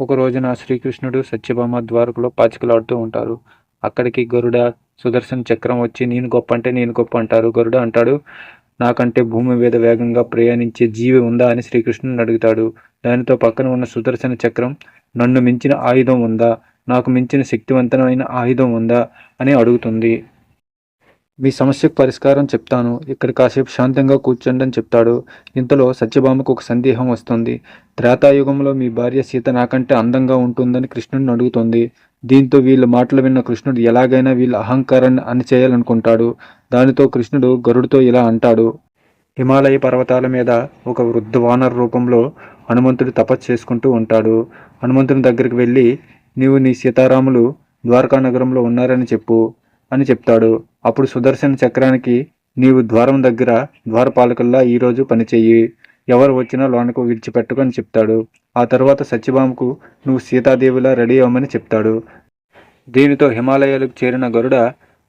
ఒక రోజున శ్రీకృష్ణుడు సత్యభామ ద్వారకలో పాచికలాడుతూ ఉంటారు. అక్కడికి గరుడ సుదర్శన చక్రం వచ్చి నేను గొప్ప అంటే నేను గొప్ప అంటారు. గరుడ అంటాడు నాకంటే భూమి మీద వేగంగా ప్రయాణించే జీవి ఉందా అని శ్రీకృష్ణుని అడుగుతాడు. దానితో పక్కన ఉన్న సుదర్శన చక్రం నన్ను మించిన ఆయుధం ఉందా? నాకు మించిన శక్తివంతమైన ఆయుధం ఉందా? అని అడుగుతుంది. మీ సమస్యకు పరిష్కారం చెప్తాను. ఇక్కడ కాసేపు శాంతంగా కూర్చోండి అని చెప్తాడు. ఇంతలో సత్యభామకు ఒక సందేహం వస్తుంది. త్రేతాయుగంలో మీ భార్య సీత నాకంటే అందంగా ఉంటుందని కృష్ణుడిని అడుగుతుంది. దీంతో వీళ్ళ మాటలు విన్న కృష్ణుడు ఎలాగైనా వీళ్ళ అహంకారాన్ని అణిచేయాలనుకుంటాడు. దానితో కృష్ణుడు గరుడుతో ఇలా అంటాడు. హిమాలయ పర్వతాల మీద ఒక వృద్ధ వానర రూపంలో హనుమంతుడు తపస్సు చేసుకుంటూ ఉంటాడు. హనుమంతుని దగ్గరికి వెళ్ళి నీవు నీ సీతారాములు ద్వారకా నగరంలో ఉన్నారని చెప్పు అని చెప్తాడు. అప్పుడు సుదర్శన చక్రానికి నీవు ద్వారం దగ్గర ద్వారపాలకుల్లా ఈరోజు పనిచేయి. ఎవరు వచ్చినా లోనకు విడిచిపెట్టుకు అని చెప్తాడు. ఆ తర్వాత సత్యభామకు నువ్వు సీతాదేవిలా రెడీ అవ్వమని చెప్తాడు. దీనితో హిమాలయాలకు చేరిన గరుడ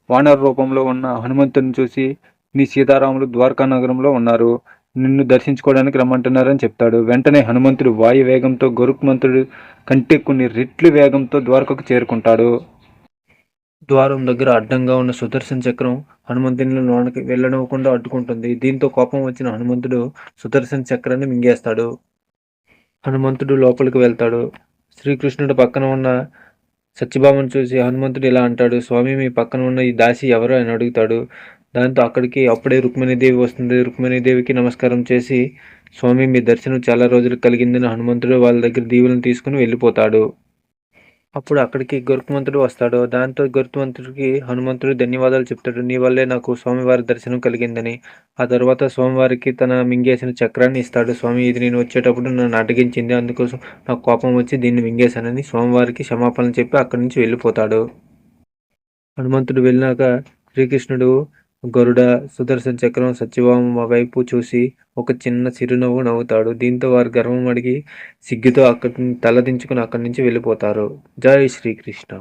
వానర రూపంలో ఉన్న హనుమంతుని చూసి నీ సీతారాములు ద్వారకా నగరంలో ఉన్నారు. నిన్ను దర్శించుకోవడానికి రమ్మంటున్నారని చెప్తాడు. వెంటనే హనుమంతుడు వాయు వేగంతో గరుత్మంతుడు కంటే కొన్ని రెట్లు వేగంతో ద్వారకకు చేరుకుంటాడు. ద్వారం దగ్గర అడ్డంగా ఉన్న సుదర్శన చక్రం హనుమంతుని లోనకి వెళ్ళనివ్వకుండా అడ్డుకుంటుంది. దీంతో కోపం వచ్చిన హనుమంతుడు సుదర్శన చక్రాన్ని మింగేస్తాడు. హనుమంతుడు లోపలికి వెళ్తాడు. శ్రీకృష్ణుడు పక్కన ఉన్న సత్యభామను చూసి హనుమంతుడు ఇలా అంటాడు స్వామి మీ పక్కన ఉన్న ఈ దాసి ఎవరు? అని అడుగుతాడు. దాంతో అక్కడికి అప్పుడే రుక్మిణీదేవి వస్తుంది. రుక్మిణీదేవికి నమస్కారం చేసి స్వామి మీ దర్శనం చాలా రోజులు కలిగిందని హనుమంతుడు వాళ్ళ దగ్గర దీవులను తీసుకుని వెళ్ళిపోతాడు. అప్పుడు అక్కడికి గరుత్మంతుడు వస్తాడు. దాంతో గరుత్మంతుడికి హనుమంతుడు ధన్యవాదాలు చెప్తాడు. నీ వల్లే నాకు స్వామివారి దర్శనం కలిగిందని. ఆ తర్వాత స్వామివారికి తన మింగేసిన చక్రాన్ని ఇస్తాడు. స్వామి ఇది నేను వచ్చేటప్పుడు నన్ను అడ్డగించింది అందుకోసం నాకు కోపం వచ్చి దీన్ని మింగేశానని స్వామివారికి క్షమాపణలు చెప్పి అక్కడి నుంచి వెళ్ళిపోతాడు. హనుమంతుడు వెళ్ళినాక శ్రీకృష్ణుడు గరుడ సుదర్శన చక్రం సత్యభామ వైపు చూసి ఒక చిన్న చిరునవ్వు నవ్వుతాడు. దీంతో వారు గర్వం అడిగి సిగ్గుతో అక్కడి తలదించుకుని అక్కడి నుంచి వెళ్ళిపోతారు. జై శ్రీకృష్ణ.